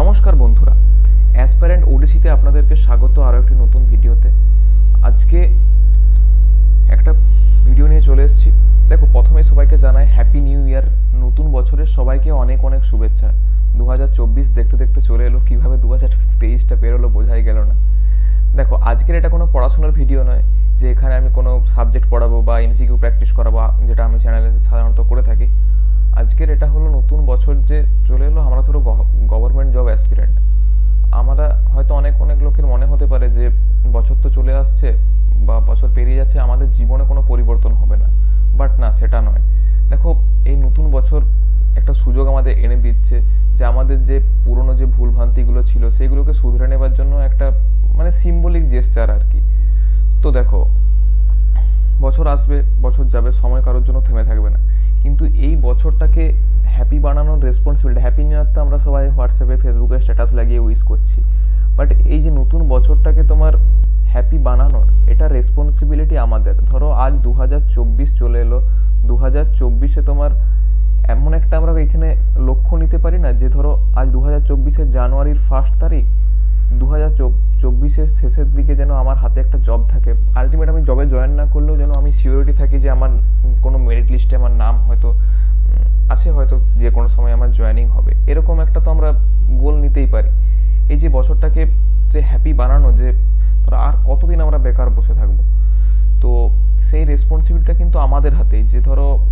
নমস্কার বন্ধুরা। অ্যাসপ্যারেন্ট ওডিসিতে আপনাদেরকে স্বাগত আরও একটি নতুন ভিডিওতে। আজকে একটা ভিডিও নিয়ে চলে এসেছি। দেখো প্রথমে সবাইকে জানাই হ্যাপি নিউ ইয়ার নতুন বছরের সবাইকে অনেক অনেক শুভেচ্ছা। দু হাজার চব্বিশ দেখতে দেখতে চলে এলো। কীভাবে দু হাজার তেইশটা পেরোলো বোঝাই গেল না। দেখো, আজকের এটা কোনো পড়াশোনার ভিডিও নয় যে এখানে আমি কোনো সাবজেক্ট পড়াবো বা এমসিকিউ প্র্যাকটিস করাবো, যেটা আমি চ্যানেলে সাধারণত করে থাকি। আজকের এটা হলো নতুন বছর যে চলে এলো, আমরা ধরো গভর্নমেন্ট জব অ্যাসপিরেন্ট আমরা হয়তো অনেক অনেক লোকের মনে হতে পারে যে বছর তো চলে আসছে বা বছর পেরিয়ে যাচ্ছে, আমাদের জীবনে কোনো পরিবর্তন হবে না। বাট না, সেটা নয়। দেখো, এই নতুন বছর একটা সুযোগ আমাদের এনে দিচ্ছে যে আমাদের যে পুরনো যে ভুলভ্রান্তিগুলো ছিল সেইগুলোকে শুধরে নেবার জন্য একটা মানে সিম্বলিক জেস্চার আর কি। তো দেখো, বছর আসবে, বছর যাবে, সময় কারোর জন্য থেমে থাকবে না। কিন্তু এই বছরটাকে হ্যাপি বানানোর রেসপন্সিবিলিটি হ্যাপি নিউ ইয়ার তো আমরা সবাই হোয়াটসঅ্যাপে ফেসবুকে স্ট্যাটাস লাগিয়ে উইশ করছি। বাট এই যে নতুন বছরটাকে তোমার হ্যাপি বানানোর, এটা রেসপন্সিবিলিটি আমাদের। ধরো আজ দু হাজার চব্বিশ চলে এলো। দু হাজার চব্বিশে তোমার এমন একটা আমরা এখানে লক্ষ্য নিতে পারি না যে ধরো আজ দু হাজার চব্বিশের জানুয়ারির ফার্স্ট তারিখ দু হাজার চব্বিশের শেষের দিকে যেন আমার হাতে একটা জব থাকে। আলটিমেট আমি জবে জয়েন না করলেও যেন আমি সিওরিটি থাকি যে আমার কোনো মেরিট লিস্টে আমার নাম হয়তো আছে হয়তো যে কোনো সময় আমার জয়েনিং হবে। এরকম একটা তো আমরা গোল নিতেই পারি। এই যে বছরটাকে যে হ্যাপি বানানো যে, ধরো আর কতদিন আমরা বেকার বসে থাকব? তো সেই রেসপন্সিবিলিটিটা কিন্তু আমাদের হাতে। যে ধরো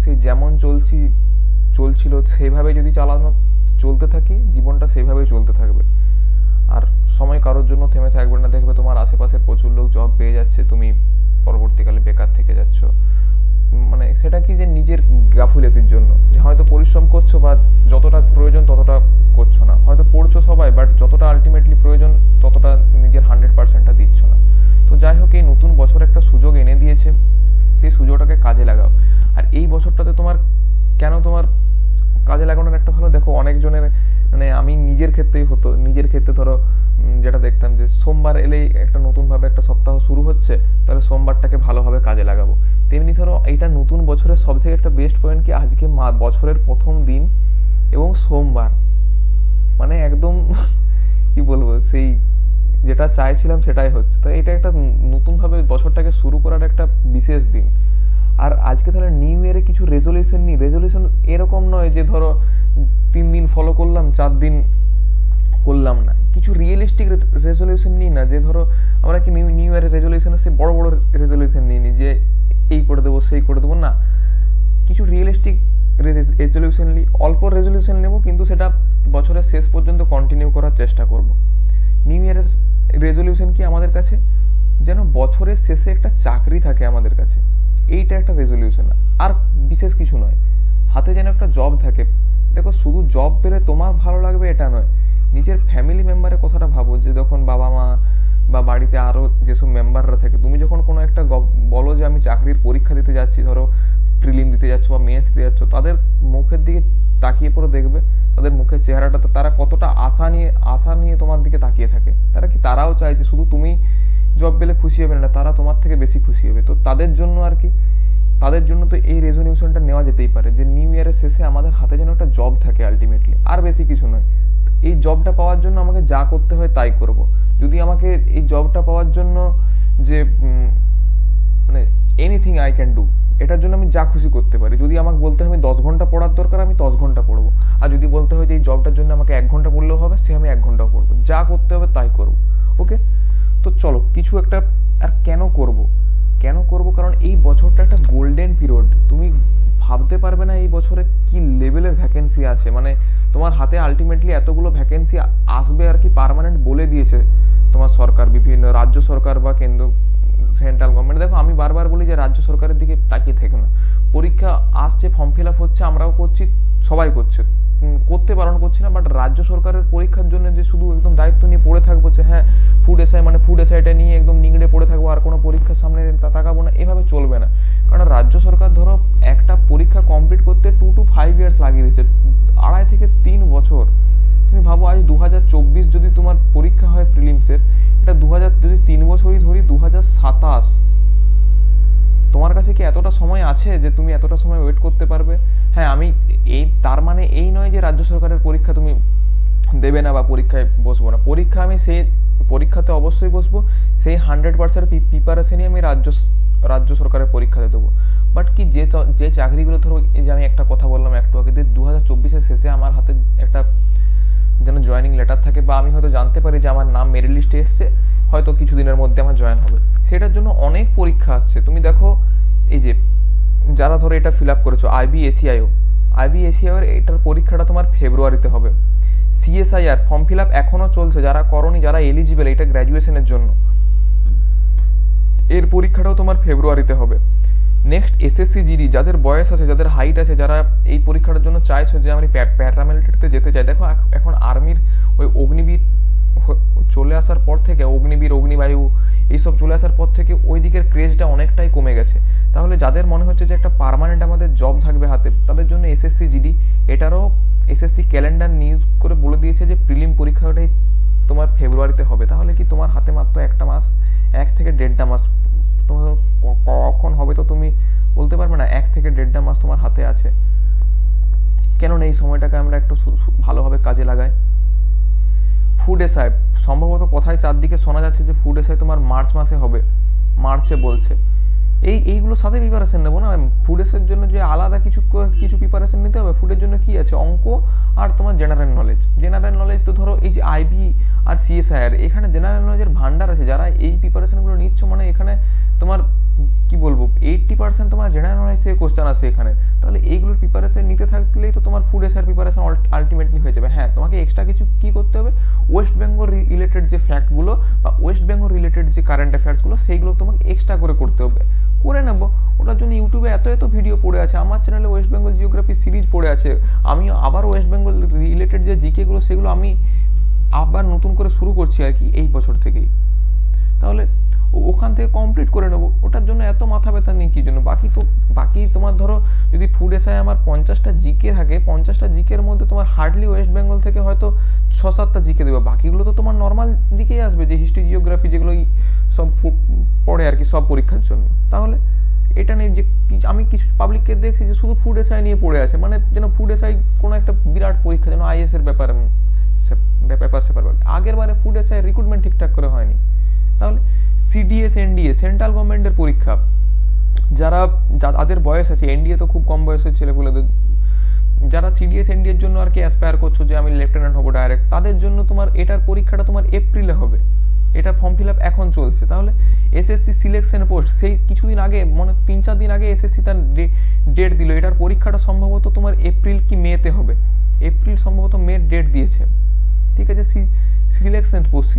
সেই যেমন চলছি, চলছিল, সেইভাবে যদি চালানো, চলতে থাকি, জীবনটা সেইভাবেই চলতে থাকবে। আর সময় কারোর জন্য থেমে থাকবে না। দেখবে তোমার আশেপাশের প্রচুর লোক জব পেয়ে যাচ্ছে, তুমি পরবর্তীকালে বেকার থেকে যাচ্ছ। মানে সেটা কি যে নিজের গাফুলেতির জন্য? যে হয়তো পরিশ্রম করছ বা যতটা প্রয়োজন ততটা করছ না। হয়তো পড়ছো সবাই বাট যতটা আলটিমেটলি প্রয়োজন ততটা নিজের হান্ড্রেড পার্সেন্টটা দিচ্ছ না। তো যাই হোক, এই নতুন বছর একটা সুযোগ এনে দিয়েছে। সেই সুযোগটাকে কাজে লাগাও। আর এই বছরটাতে তোমার কেন তোমার কাজে লাগানোর একটা ভালো, দেখো অনেকজনের নিজের ক্ষেত্রেই হতো। নিজের ক্ষেত্রে ধরো যেটা দেখতাম যে সোমবার এলেই একটা নতুনভাবে একটা সপ্তাহ শুরু হচ্ছে, তাহলে সোমবারটাকে ভালোভাবে কাজে লাগাবো। তেমনি ধরো, এইটা নতুন বছরের সব থেকে একটা বেস্ট পয়েন্ট কি? আজকে মা, বছরের প্রথম দিন এবং সোমবার। মানে একদম কি বলব, সেই যেটা চাইছিলাম সেটাই হচ্ছে। তো এটা একটা নতুনভাবে বছরটাকে শুরু করার একটা বিশেষ দিন। আর আজকে তাহলে নিউ ইয়ারে কিছু রেজলিউশন নিই। রেজলিউশন এরকম নয় যে ধরো, তিন দিন ফলো করলাম, চার দিন করলাম না। কিছু রিয়েলিস্টিক রেজলিউশন নিই না, যে ধরো আমরা কি নিউ নিউ ইয়ারের রেজলিউশনে সে বড় বড় রেজলিউশন নিই নি, যে এই করে দেবো, সেই করে দেবো, না। কিছু রিয়েলিস্টিক রেজলিউশন নিই, অল্প রেজলিউশন নেব, কিন্তু সেটা বছরের শেষ পর্যন্ত কন্টিনিউ করার চেষ্টা করব। নিউ ইয়ারের রেজলিউশন কি আমাদের কাছে? যেন বছরের শেষে একটা চাকরি থাকে আমাদের কাছে। এইটা একটা রেজলিউশন আর বিশেষ কিছু নয়। হাতে যেন একটা জব থাকে। দেখো, শুধু জব পেলে তোমার ভালো লাগবে, এটা নয়। নিজের ফ্যামিলি মেম্বারের কথাটা ভাবো যে যখন বাবা মা বা বাড়িতে আরও যেসব মেম্বাররা থাকে, তুমি যখন কোনো একটা বলো যে আমি চাকরির পরীক্ষা দিতে যাচ্ছি, ধরো প্রিলিম দিতে যাচ্ছ বা মেন্স দিতে যাচ্ছ, তাদের মুখের দিকে তাকিয়ে পরে দেখবে, তাদের মুখের চেহারাটাতে তারা কতটা আশা নিয়ে আশা নিয়ে তোমার দিকে তাকিয়ে থাকে। তারা কি তারাও চায় যে শুধু তুমি জব পেলে খুশি হবে না, তারা তোমার থেকে বেশি খুশি হবে। তো তাদের জন্য আর কি, তাদের জন্য তো এই রেজলিউশনটা নেওয়া যেতেই পারে যে নিউ ইয়ারের শেষে আমাদের হাতে যেন একটা জব থাকে আলটিমেটলি আর বেশি কিছু নয়। এই জবটা পাওয়ার জন্য আমাকে যা করতে হয় তাই করব। যদি আমাকে এই জবটা পাওয়ার জন্য যে মানে এনিথিং আই ক্যান ডু এটার জন্য আমি যা খুশি করতে পারি। যদি আমাকে বলতে হয় আমি দশ ঘণ্টা পড়ার দরকার, আমি দশ ঘণ্টা পড়ব। আর যদি বলতে হয় যে এই জবটার জন্য আমাকে এক ঘণ্টা পড়লেও হবে, সে আমি এক ঘন্টাও পড়ব। যা করতে হবে তাই করব। ওকে তো চলো, কিছু একটা, আর কেন করব? কেন করব? কারণ এই বছরটা একটা গোল্ডেন পিরিয়ড তুমি ভাবতে পারবে না এই বছরে কি লেভেলের ভ্যাকেন্সি আছে। মানে তোমার হাতে আলটিমেটলি এতগুলো ভ্যাকেন্সি আসবে আর কি পারমানেন্ট বলে দিয়েছে তোমার সরকার, বিভিন্ন রাজ্য সরকার বা কেন্দ্র সেন্ট্রাল গভর্নমেন্ট দেখো, আমি বারবার বলি যে রাজ্য সরকারের দিকে তাকিয়ে থেকো না। পরীক্ষা আসছে ফর্ম ফিল আপ হচ্ছে, আমরাও করছি, সবাই করছে। করতে বারণ করছি না বাট রাজ্য সরকারের পরীক্ষার জন্য যে শুধু একদম দায়িত্ব নিয়ে পড়ে থাকব যে হ্যাঁ ফুড এসআই মানে ফুড এসআইটা নিয়ে একদম নিংড়ে পড়ে থাকব আর কোনো পরীক্ষার সামনে তাকাবো না, এভাবে চলবে না। কারণ রাজ্য সরকার ধরো একটা পরীক্ষা কমপ্লিট করতে টু টু ফাইভ ইয়ার্স লাগিয়ে দিচ্ছে, আড়াই থেকে তিন বছর। তুমি ভাবো আজ দু হাজার চব্বিশ যদি তোমার পরীক্ষা হয় প্রিলিমসের এটা দু হাজার যদি তিন বছরই ধরি দু হাজার সাতাশ তোমার কাছে কি এতটা সময় আছে যে তুমি এতটা সময় ওয়েট করতে পারবে? হ্যাঁ আমি এই, তার মানে এই নয় যে রাজ্য সরকারের পরীক্ষা তুমি দেবে না বা পরীক্ষায় বসবো না। পরীক্ষা আমি সেই, পরীক্ষাতে অবশ্যই বসবো। সেই হান্ড্রেড পার্সেন্ট প্রিপারেশনই আমি রাজ্য রাজ্য সরকারের পরীক্ষাতে দেবো। বাট কি যে যে চাকরিগুলো ধরো, এই যে আমি একটা কথা বললাম একটু আগে যে দু হাজার চব্বিশের শেষে আমার হাতে একটা যেন জয়েনিং লেটার থাকে বা আমি হয়তো জানতে পারি যে আমার নাম মেরিট লিস্টে এসছে। হয়তো কিছুদিনের মধ্যে আমার জয়েন হবে। সেটার জন্য অনেক পরীক্ষা আসছে। তুমি দেখো, এই যে যারা ধরো এটা ফিল আপ করেছ আইবি এসিআইও আইবি এসিআইও এটার পরীক্ষাটা তোমার ফেব্রুয়ারিতে হবে। সিএসআইআর ফর্ম ফিল আপ এখনও চলছে। যারা করনি, যারা এলিজিবল এটা গ্র্যাজুয়েশনের জন্য। এর পরীক্ষাটাও তোমার ফেব্রুয়ারিতে হবে। নেক্সট এসএসসি জিডি যাদের বয়স আছে, যাদের হাইট আছে, যারা এই পরীক্ষাটার জন্য চাইছো যে আমি প্যারামিলিটারিতে যেতে চাই, দেখো এখন আর্মির ওই অগ্নিবীর চলে আসার পর থেকে অগ্নিবীর, অগ্নিবায়ু এইসব চলে আসার পর থেকে ওই দিকের ক্রেজটা অনেকটাই কমে গেছে। তাহলে যাদের মনে হচ্ছে যে একটা পার্মানেন্ট আমাদের জব থাকবে হাতে, তাদের জন্য এসএসসি জিডি এটারও এসএসসি ক্যালেন্ডার নিউজ করে বলে দিয়েছে যে প্রিলিম পরীক্ষাটাই তোমার ফেব্রুয়ারিতে হবে। তাহলে কি তোমার হাতে মাত্র একটা মাস? এক থেকে দেড়টা মাস। তোমার কখন হবে তো তুমি বলতে পারবে না, এক থেকে দেড়টা মাস তোমার হাতে আছে। কেননা এই সময়টাকে আমরা একটু ভালোভাবে কাজে লাগাই। ফুড এসআই সম্ভবত কথায় চারদিকে শোনা যাচ্ছে যে ফুড এসআই তোমার মার্চ মাসে হবে, মার্চে বলছে। এই, এইগুলোর সাথে প্রিপারেশন নেব না? ফুড এসের জন্য যে আলাদা কিছু কিছু প্রিপারেশন নিতে হবে ফুডের জন্য কি আছে? অঙ্ক আর তোমার জেনারেল নলেজ জেনারেল নলেজ তো ধরো এই যে আইবি আর সিএসআইআর এখানে জেনারেল নলেজের ভান্ডার আছে। যারা এই প্রিপারেশনগুলো নিচ্ছ মানে এখানে তোমার কি বলব এইট্টি পার্সেন্ট তোমার জেনারেল নলেজ থেকে কোশ্চেন আসে এখানে। তাহলে এইগুলোর প্রিপারেশন নিতে থাকলেই তো তোমার ফুড এসআর প্রিপারেশন আলটিমেটলি হয়ে যাবে। হ্যাঁ তোমাকে এক্সট্রা কিছু কি করতে হবে? ওয়েস্ট বেঙ্গল রিলেটেড যে ফ্যাক্টগুলো বা ওয়েস্ট বেঙ্গল রিলেটেড যে কারেন্ট অ্যাফেয়ার্সগুলো সেইগুলো তোমাকে এক্সট্রা করে করতে হবে। করে নেব। ওটার জন্য ইউটিউবে এত এত ভিডিও পড়ে আছে। আমার চ্যানেলে ওয়েস্ট বেঙ্গল জিওগ্রাফি সিরিজ পড়ে আছে। আমি আবার ওয়েস্ট বেঙ্গল রিলেটেড যে জিকেগুলো সেগুলো আমি আবার নতুন করে শুরু করছি আর কি এই বছর থেকেই। তাহলে ওখান থেকে কমপ্লিট করে নেব। ওটার জন্য এত মাথা ব্যথা নেই, কী জন্য? বাকি তো বাকি তোমার ধরো, যদি ফুড এসআই আমার পঞ্চাশটা জিকে থাকে, পঞ্চাশটা জিকের মধ্যে তোমার হার্ডলি ওয়েস্ট বেঙ্গল থেকে হয়তো ছ সাতটা জিকে দেবে। বাকিগুলো তো তোমার নর্মাল দিকেই আসবে, যে হিস্ট্রি জিওগ্রাফি যেগুলো সব পড়ে আর কি, সব পরীক্ষার জন্য। তাহলে এটা নেই যে আমি কিছু পাবলিককে দেখছি যে শুধু ফুড এসআই নিয়ে পড়ে আছে। মানে যেন ফুড এসআই কোনো একটা বিরাট পরীক্ষা, যেন আইএস এর ব্যাপার ব্যাপার স্যাপার আগের বারে ফুড এসআই রিক্রুটমেন্ট ঠিকঠাক করে হয়নি। তাহলে সিডিএস এনডিএ সেন্ট্রাল গভর্নমেন্টের পরীক্ষা। যারা যাদের বয়স আছে এনডিএ তো খুব কম বয়সের ছেলেপুলেদের। যারা সিডিএস এনডিএর জন্য আর কি অ্যাসপায়ার করছ যে আমি লেফটেন্যান্ট হব ডাইরেক্ট তাদের জন্য তোমার এটার পরীক্ষাটা তোমার এপ্রিলে হবে। এটা ফর্ম ফিল আপ এখন চলছে। তাহলে এসএসসি সিলেকশন পোস্ট সেই কিছুদিন আগে, মনে তিন চার দিন আগে এসএসসি তার ডেট দিল। এটার পরীক্ষাটা সম্ভবত তোমার এপ্রিল কি মেতে হবে। এপ্রিল সম্ভবত মে ডেট দিয়েছে। ঠিক আছে? সিলেকশন পোস্ট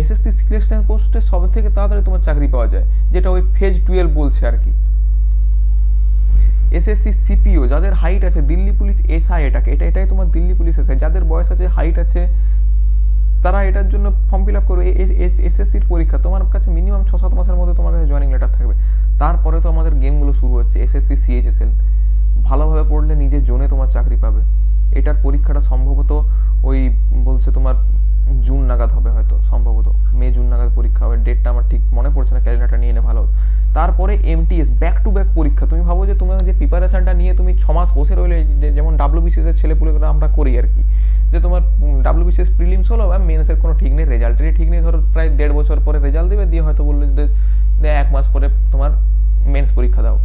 এসএসসি সিলেকশন পোস্টে সব থেকে তাড়াতাড়ি তোমার চাকরি পাওয়া যায়, যেটা ওই ফেজ টুয়েলভ বলছে আর কি। এসএসসি সিপিও যাদের হাইট আছে, দিল্লি পুলিশ এসআই এটাকে, এটা, এটাই তোমার দিল্লি পুলিশ এসআই যাদের বয়স আছে হাইট আছে, তারা এটার জন্য ফর্ম ফিল আপ করবে এসএসসির পরীক্ষা। তোমার কাছে মিনিমাম ছ, সাত মাসের মধ্যে তোমার কাছে জয়েনিং লেটার থাকবে। তারপরে তো আমাদের গেমগুলো শুরু হচ্ছে এসএসসি সিএইচএসএল ভালোভাবে পড়লে নিজের জোনে তোমার চাকরি পাবে। এটার পরীক্ষাটা সম্ভবত ওই বলছে তোমার জুন নাগাদ হবে হয়তো, সম্ভবত। মে, জুন নাগাদ পরীক্ষা হবে। ডেটটা আমার ঠিক মনে পড়ছে না, ক্যালেন্ডারটা নিয়ে এলে ভালো হতো। তারপরে এমটিএস ব্যাক টু ব্যাক পরীক্ষা। তুমি ভাবো যে তোমার যে প্রিপারেশানটা নিয়ে তুমি ছ মাস বসে রইলে যেমন ডাব্লিউবিসিএস এর ছেলেপুলেগুলো আমরা করি আর কি, যে তোমার ডাব্লিউবিসিএস প্রিলিমস হলো বা মেন্সের কোনো ঠিক নেই রেজাল্টেরই ঠিক নেই, ধরো প্রায় দেড় বছর পরে রেজাল্ট দেবে, দিয়ে হয়তো বলল যে এক মাস পরে তোমার মেন্স পরীক্ষা দাও।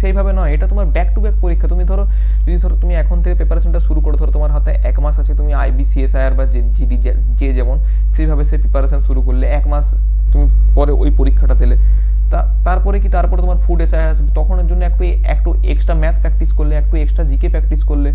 সেইভাবে নয়। এটা তোমার ব্যাক টু ব্যাক পরীক্ষা। তুমি ধরো, যদি ধরো তুমি এখন থেকে প্রিপারেশনটা শুরু করো, ধরো তোমার হাতে এক মাস আছে, তুমি আইবি সিএসআইআর বা জিডি যে যেমন, সেইভাবে সে প্রিপারেশন শুরু করলে এক মাস তুমি পরে ওই পরীক্ষাটা দিলে। তারপরে কি তারপরে তোমার ফুড এসআই আসবে? তখনের জন্য একটু একটু এক্সট্রা ম্যাথ প্র্যাকটিস করলে, একটু এক্সট্রা জিকে প্র্যাকটিস করলে,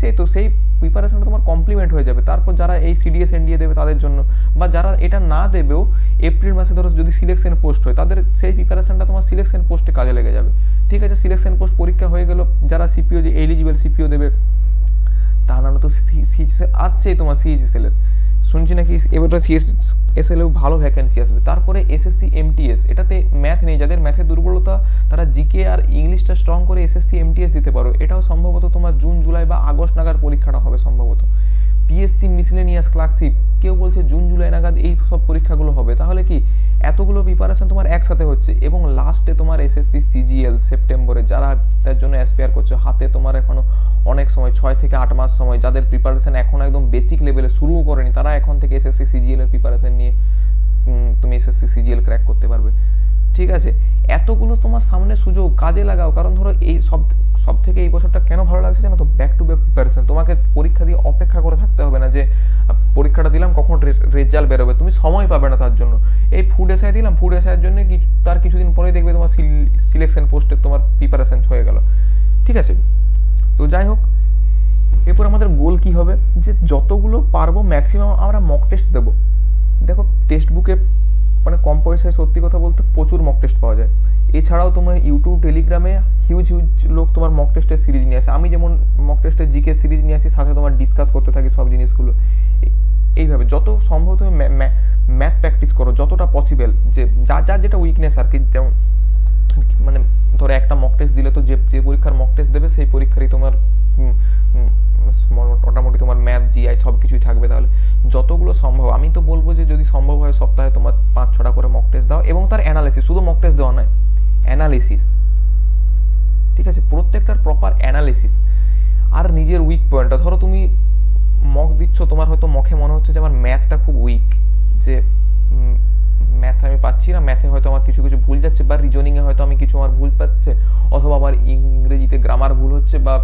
সেই তো, সেই প্রিপারেশনটা তোমার কমপ্লিমেন্ট হয়ে যাবে। তারপর যারা এই সিডিএস এনডিএ দেবে তাদের জন্য, বা যারা এটা না দেবেও এপ্রিল মাসে ধরো যদি সিলেকশন পোস্ট হয়, তাদের সেই প্রিপারেশনটা তোমার সিলেকশন পোস্টে কাজে লেগে যাবে। ঠিক আছে সিলেকশন পোস্ট পরীক্ষা হয়ে গেল, যারা সিপিও যে এলিজিবল সিপিও দেবে, তা নাহলে তো আসছেই তোমার সিএইচএসএল এর। শুনছি নাকি এবারটা সিএসএসএল এলেও ভালো ভ্যাকেন্সি আসবে। তারপরে এসএসসি এমটিএস এটাতে ম্যাথ নেই। যাদের ম্যাথের দুর্বলতা, তারা জিকে আর ইংলিশটা স্ট্রং করে এসএসসি এমটিএস দিতে পারো। এটাও সম্ভবত তোমার জুন জুলাই বা আগস্ট নাগার পরীক্ষাটা হবে সম্ভবত। পিএসসি মিসলেনিয়াস ক্লার্কশিপ কেউ বলছে জুন, জুলাই নাগাদ এই সব পরীক্ষাগুলো হবে, তাহলে কি এতগুলো প্রিপারেশন তোমার একসাথে হচ্ছে? এবং লাস্টে তোমার এসএসসি সিজিএল সেপ্টেম্বরে যারা তার জন্য অ্যাসপেয়ার করছে, হাতে তোমার এখনও অনেক সময়, ছয় থেকে আট মাস সময়, যাদের প্রিপারেশন এখন একদম বেসিক লেভেলে শুরুও করেনি, তারা এখন থেকে এসএসসি সিজিএল এর প্রিপারেশন নিয়ে তুমি এসএসসি সিজিএল ক্র্যাক করতে পারবে। ঠিক আছে? এতগুলো তোমার সামনে সুযোগ কাজে লাগাও, কারণ ধরো এই সব সব থেকে এই বছরটা কেন ভালো লাগছে জানো তো? ব্যাক টু ব্যাক প্রিপারেশন তোমাকে পরীক্ষা দিয়ে অপেক্ষা করে থাকতে হবে না যে পরীক্ষাটা দিলাম, কখন রেজাল্ট বেরোবে। তুমি সময় পাবে না তার জন্য। এই ফুড এসআই দিলাম ফুড এসআইয়ের জন্য কিছু তার কিছুদিন পরেই দেখবে তোমার সিলেকশন পোস্টের তোমার প্রিপারেশন হয়ে গেল। ঠিক আছে? তো যাই হোক, এরপর আমাদের গোল কি হবে? যে যতগুলো পারব ম্যাক্সিমাম আমরা মক টেস্ট দেবো। দেখো টেক্সট বুকে মানে কম পয়সায় সত্যি কথা বলতে প্রচুর মক টেস্ট পাওয়া যায়। এছাড়াও তোমার ইউটিউব টেলিগ্রামে হিউজ হিউজ লোক তোমার মক টেস্টের সিরিজ নিয়ে আসে। আমি যেমন মক টেস্টের জিকে সিরিজ নিয়ে আসি, সাথে তোমার ডিসকাস করতে থাকি সব জিনিসগুলো। এইভাবে যত সম্ভব তুমি ম্যাথ প্র্যাকটিস করো, যতটা পসিবল যে যা যার যেটা উইকনেস আর কি, যেমন মানে ধরো একটা মক টেস্ট দিলে তো যে যে পরীক্ষার মক টেস্ট দেবে, সেই পরীক্ষারই তোমার মোটামুটি তোমার ম্যাথ জিআই সব কিছুই থাকবে তাহলে। যতগুলো সম্ভব, আমি তো বলব যে যদি সম্ভব হয় সপ্তাহে তোমার পাঁচ, ছটা করে মক টেস্ট দাও, এবং তার অ্যানালিসিস শুধু মক টেস্ট দেওয়া নয় অ্যানালিসিস ঠিক আছে? প্রত্যেকটার প্রপার অ্যানালিসিস আর নিজের উইক পয়েন্টটা ধরো তুমি মক দিচ্ছ, তোমার হয়তো মখে মনে হচ্ছে যে আমার ম্যাথটা খুব উইক যে ম্যাথ আমি পাচ্ছি না। ম্যাথে হয়তো আমার কিছু কিছু ভুল যাচ্ছে বা রিজনিংয়ে হয়তো আমি কিছু আমার ভুল পাচ্ছে। অথবা আমার ইংরেজিতে গ্রামার ভুল হচ্ছে বা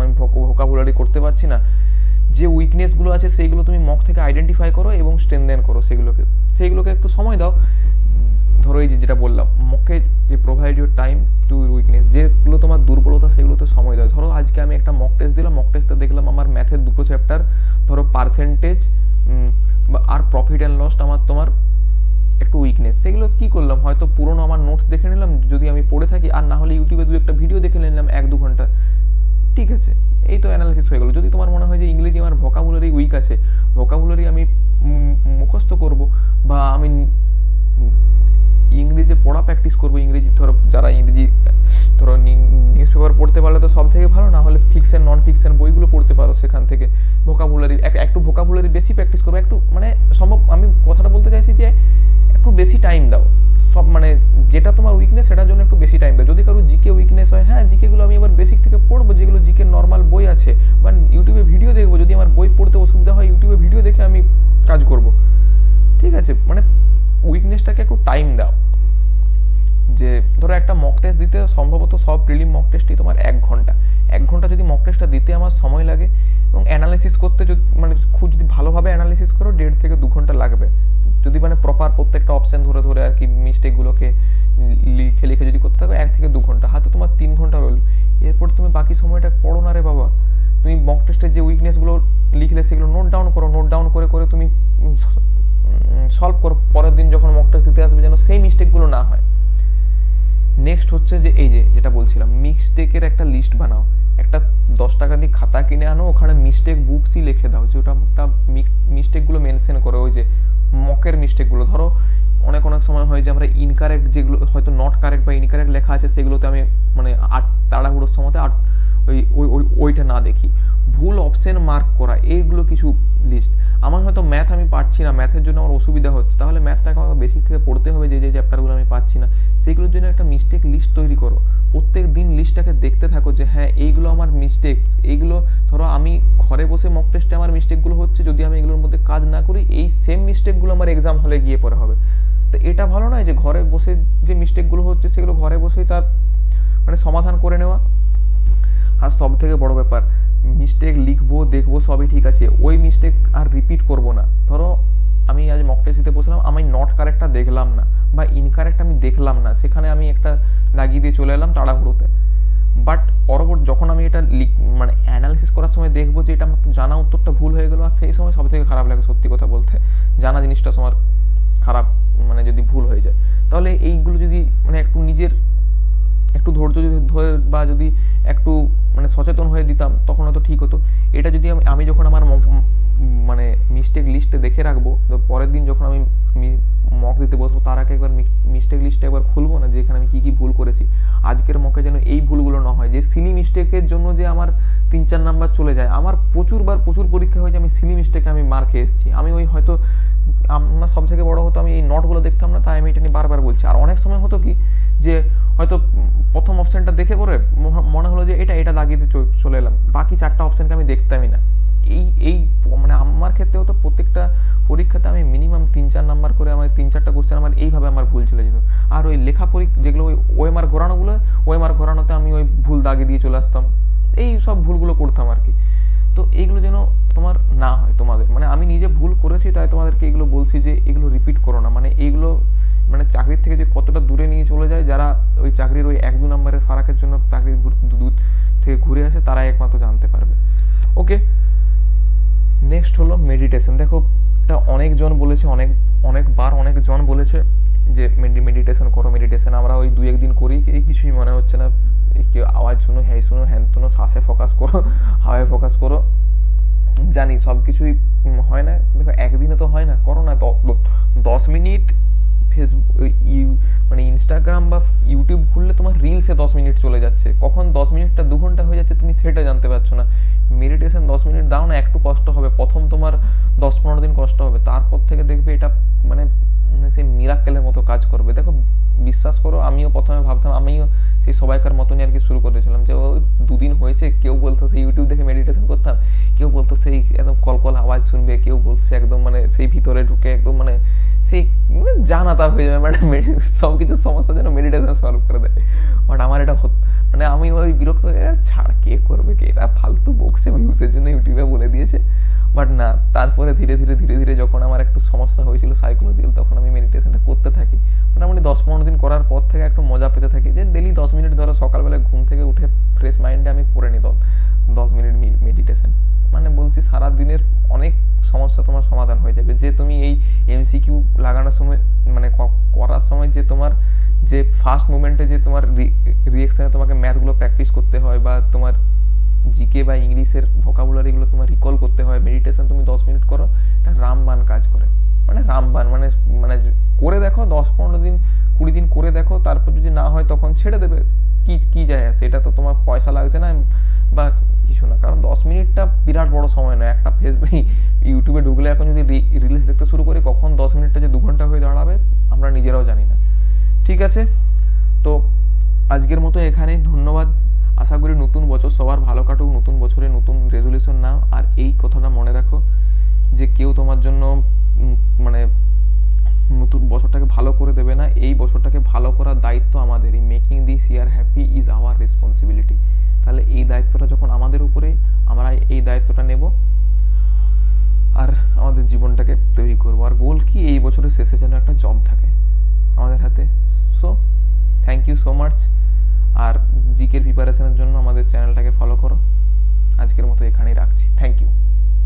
আমি ভোকাবুলারি করতে পারছি না। যে উইকনেসগুলো আছে, সেইগুলো তুমি মক থেকে আইডেন্টিফাই করো এবং স্ট্রেনদেন করো সেগুলোকে। সেইগুলোকে একটু সময় দাও। ধরো এই যে যেটা বললাম মকে যে provide your time to weakness যেগুলো তোমার দুর্বলতা সেগুলোতে সময় দাও ধরো আজকে আমি একটা মক টেস্ট দিলাম মক টেস্টে দেখলাম আমার ম্যাথের দুটো চ্যাপ্টার ধরো পার্সেন্টেজ আর প্রফিট অ্যান্ড লস আমার তোমার একটু উইকনেস সেগুলো কি করলাম? হয়তো পুরোনো আমার নোটস দেখে নিলাম, যদি আমি পড়ে থাকি, আর না হলে ইউটিউবে দু একটা ভিডিও দেখে নিলাম এক দু ঘণ্টা। ঠিক আছে, এই তো অ্যানালিসিস হয়ে গেলো। যদি তোমার মনে হয় যে ইংরেজি আমার ভোকাবুলারি উইক আছে ভোকাবুলারি আমি মুখস্থ করব, বা আমি ইংরেজি পড়া প্র্যাকটিস করব, ইংরেজি ধরো যারা ইংরেজি, ধরো নিউজ পেপার পড়তে পারলে তো সব থেকে ভালো না হলে ফিকশন নন ফিকশন বইগুলো পড়তে পারো সেখান থেকে। ভোকাবুলারি একটু ভোকাবুলারি বেশি প্র্যাকটিস করব, একটু মানে সম্ভব, আমি কথাটা বলতে চাইছি যে একটু বেশি টাইম দাও। সব মানে যেটা তোমার উইকনেস সেটার জন্য একটু বেশি টাইম দাও। যদি কারও জিকে উইকনেস হয় হ্যাঁ জিকেগুলো আমি এবার বেসিক থেকে পড়ব, যেগুলো জিকে নর্মাল বই আছে, বা ইউটিউবে ভিডিও দেখব, যদি আমার বই পড়তে অসুবিধা হয় ইউটিউবে ভিডিও দেখে আমি কাজ করব। ঠিক আছে? মানে উইকনেসটাকে একটু টাইম দাও। যে ধরো একটা মক টেস্ট দিতে সম্ভবত সব প্রিলিম মক টেস্টই তোমার এক ঘণ্টা। এক ঘণ্টা যদি মক টেস্টটা দিতে আমার সময় লাগে এবং অ্যানালিসিস করতে যদি মানে খুব যদি ভালোভাবে অ্যানালিসিস করো, দেড় থেকে দু ঘণ্টা লাগবে। যদি মানে প্রপার প্রত্যেকটা অপশান ধরে ধরে আর কি মিস্টেকগুলোকে লিখে লিখে যদি করতে থাকো, এক থেকে দু ঘণ্টা। হাতে তোমার তিন ঘণ্টা রইল। এরপর তুমি বাকি সময়টা পড়ো না রে বাবা। তুমি মক টেস্টের যে উইকনেসগুলো লিখলে সেগুলো নোট ডাউন করো নোট ডাউন করে করে তুমি সলভ করো পরের দিন যখন মক টেস্ট দিতে আসবে যেন সেই মিস্টেকগুলো না হয়। নেক্সট হচ্ছে যে এই যে যেটা বলছিলাম মিস্টেকের একটা লিস্ট বানাও। একটা দশ টাকা দিয়ে খাতা কিনে আনো, ওখানে মিস্টেক বুকসই লিখে দাও। যে ওটা একটা মিস্টেকগুলো মেনশন করো ওই যে মকের মিস্টেকগুলো ধরো, অনেক অনেক সময় হয় যে আমরা ইনকারেক্ট যেগুলো, হয়তো নট কারেক্ট বা ইনকারেক্ট লেখা আছে, সেগুলোতে আমি মানে আট তাড়াহুড়োর সময়তে আট ওই ওই ওই, ওইটা না দেখি। ভুল অপশন মার্ক করা, এইগুলো কিছু লিস্ট আমার হয়তো ম্যাথ আমি পারছি না ম্যাথের জন্য আমার অসুবিধা হচ্ছে। তাহলে ম্যাথটাকে আমাকে বেসিক থেকে পড়তে হবে যে যে চ্যাপ্টারগুলো আমি পাচ্ছি না। সেইগুলোর জন্য একটা মিস্টেক লিস্ট তৈরি করো। প্রত্যেক দিন লিস্টটাকে দেখতে থাকো যে হ্যাঁ এইগুলো আমার মিস্টেকস এইগুলো, ধরো আমি ঘরে বসে মক টেস্টে আমার মিস্টেকগুলো হচ্ছে, যদি আমি এগুলোর মধ্যে কাজ না করি, এই সেম মিস্টেকগুলো আমার এক্সাম হলে গিয়ে পরে হবে। তো এটা ভালো নয় যে, ঘরে বসে যে মিস্টেকগুলো হচ্ছে, সেগুলো ঘরে বসেই তার মানে সমাধান করে নেওয়া। আর সব থেকে বড় ব্যাপার মিস্টেক লিখব, দেখব, সবই ঠিক আছে। ওই মিস্টেক আর রিপিট করব না। ধরো, আমি আজ মক টেস্ট দিতে বসলাম, আমি নট কারেক্টটা দেখলাম না, বা ইনকারেক্ট আমি দেখলাম না, সেখানে আমি একটা লাগিয়ে দিয়ে চলে এলাম তাড়াহুড়োতে। বাট পরবর্তী যখন আমি এটা লিখ মানে অ্যানালিসিস করার সময় দেখব যে এটা আমার তো জানা উত্তরটা ভুল হয়ে গেলো, আর সেই সময় সব থেকে খারাপ লাগে সত্যি কথা বলতে। জানা জিনিসটা তোমার খারাপ মানে যদি ভুল হয়ে যায়। তাহলে এইগুলো যদি মানে একটু নিজের, একটু ধৈর্য যদি ধরে, বা যদি একটু মানে সচেতন হয়ে দিতাম, তখন হয়তো ঠিক হতো। এটা যদি আমি আমি যখন আমার মানে মিস্টেক মিস্টেক লিস্টে দেখে রাখব, তো পরের দিন যখন আমি মক দিতে বসবো, তার আগে একবার মিস্টেক লিস্টে একবার খুলবো না যে এখানে আমি কী কী ভুল করেছি। আজকের মকে যেন এই ভুলগুলো না হয়, যে সিলি মিস্টেকের জন্য যে আমার তিন, চার নাম্বার চলে যায়। আমার প্রচুরবার প্রচুর পরীক্ষা হয়েছে, আমি সিলি মিস্টেকে আমি মার খেয়ে এসেছি। আমি ওই হয়তো, আমার সব থেকে বড় হতো, আমি এই নটগুলো দেখতাম না, তাই আমি এটা নিয়ে বারবার বলছি। আর অনেক সময় হতো কি, যে হয়তো প্রথম অপশানটা দেখে পরে মনে হলো যে এটা এটা চ- চলে এলাম। বাকি চারটা অপশানকে আমি দেখতামই না। এই এই মানে আমার ক্ষেত্রে হতো প্রত্যেকটা পরীক্ষাতে আমি মিনিমাম তিন চার নাম্বার করে আমার তিন চারটা কোশ্চেন আমার এইভাবে আমার ভুল চলে যেত আর ওই লেখা পরীক্ষা যেগুলো ওই ওএমআর ঘোরানোগুলো ওএমআর ঘোরানোতে আমি ওই ভুল দাগিয়ে দিয়ে চলে আসতাম। এই সব ভুলগুলো করতাম আর কি। তো এইগুলো যেন তোমার না হয় তোমাদের। মানে আমি নিজে ভুল করেছি, তাই তোমাদেরকে এগুলো বলছি যে এগুলো রিপিট করো না। মানে এইগুলো মানে চাকরির থেকে যে কতটা দূরে নিয়ে চলে যায়, যারা ওই চাকরির ওই এক দু নম্বরের ফারাকের জন্য চাকরির দূর থেকে ঘুরে আসে, তারাই একমাত্র জানতে পারবে। ওকে নেক্সট হলো মেডিটেশন দেখো, এটা অনেকজন বলেছে, অনেক, অনেকবার অনেকজন বলেছে যে মেডিটেশন করো মেডিটেশন আমরা ওই দু একদিন করি, এই কিছুই মনে হচ্ছে না। কেউ আওয়াজ শুনো হ্যাঁ শুনো হ্যান শুনো, শ্বাসে ফোকাস করো, হাওয়ায় ফোকাস করো। জানি সব কিছুই হয় না। দেখো, একদিনে তো হয় না, করো না দশ মিনিট ফেসবুক মানে ইনস্টাগ্রাম বা ইউটিউব খুললে তোমার রিলসে দশ মিনিট চলে যাচ্ছে। কখন দশ মিনিটটা, দু ঘণ্টা হয়ে যাচ্ছে তুমি সেটা জানতে পারছ না। মেডিটেশন দশ মিনিট দাও না, একটু কষ্ট হবে। প্রথম তোমার দশ পনেরো দিন কষ্ট হবে। তারপর থেকে দেখবে এটা মানে সেই মিরাক্কেলের মতো কাজ করবে। দেখো, বিশ্বাস করো, আমিও প্রথমে ভাবতাম, আমিও সেই সবাইকার মতনই আর কি শুরু করেছিলাম যে ও দুদিন হয়েছে, কেউ বলতো সেই ইউটিউব দেখে মেডিটেশন করতাম, কেউ বলতো সেই একদম কলকল আওয়াজ শুনবে, কেউ বলছে একদম মানে সেই ভিতরে ঢুকে একদম মানে সেই মানে জানাতা হয়ে যাবে মানে সব কিছু সমস্যা যেন মেডিটেশন সলভ করে দেয়। বাট আমার এটা মানে আমি ওই বিরক্ত হয়ে ছাড়, কে করবে, কে? এরা ফালতু বকছে ভিউসের জন্য ইউটিউবে বলে দিয়েছে। বাট না, তারপরে ধীরে ধীরে ধীরে ধীরে যখন আমার একটু সমস্যা হয়েছিল সাইকোলজিক্যাল তখন আমি মেডিটেশনটা করতে থাকি। মোটামুটি দশ পনেরো দিন করার পর থেকে একটু মজা পেতে থাকি যে ডেলি দশ মিনিট ধরো সকালবেলায় ঘুম থেকে উঠে ফ্রেশ মাইন্ডে আমি করে দশ দশ মিনিট মেডিটেশন মানে বলছি সারা দিনের অনেক সমস্যা তোমার সমাধান হয়ে যাবে। যে তুমি এই এমসিকিউ লাগানোর সময় মানে করার সময় যে তোমার যে ফার্স্ট মুভমেন্টে যে তোমার রিয়েকশনে তোমাকে ম্যাথগুলো প্র্যাকটিস করতে হয় বা তোমার জিকে বা ইংলিশের ভোকাবুলারিগুলো তোমার রিকল করতে হয় মেডিটেশন তুমি দশ মিনিট করো এটা রামবান কাজ করে। মানে রামবান মানে মানে করে দেখো, দশ পনেরো দিন, কুড়ি দিন করে দেখো, তারপর যদি না হয় তখন ছেড়ে দেবে। কি কি যায় আসে? এটা তো তোমার পয়সা লাগছে না বা কিছু না। কারণ দশ মিনিটটা বিরাট বড় সময় নয়। একটা ফেসবুক ইউটিউবে ঢুকলে এখন যদি রিলস দেখতে শুরু করি, কখন দশ মিনিটটা যে দু ঘণ্টা হয়ে দাঁড়াবে, আমরা নিজেরাও জানি না। ঠিক আছে? তো আজকের মতো এখানেই। ধন্যবাদ। আশা করি নতুন বছর সবার ভালো কাটুক, নতুন বছরে নতুন রেজলিউশন নাও। আর এই কথাটা মনে রাখো যে কেউ তোমার জন্য মানে নতুন বছরটাকে ভালো করে দেবে না। এই বছরটাকে ভালো করার দায়িত্ব আমাদেরই। Making this year happy is our responsibility তাহলে এই দায়িত্বটা যখন আমাদের উপরে, আমরা এই দায়িত্বটা নেব আর আমাদের জীবনটাকে তৈরি করব। আর গোল কি? এই বছরের শেষে যেন একটা জব থাকে আমাদের হাতে। So thank you so much আর জিকের প্রিপারেশনের জন্য আমাদের চ্যানেলটাকে ফলো করো। আজকের মতো এখানেই রাখছি। Thank you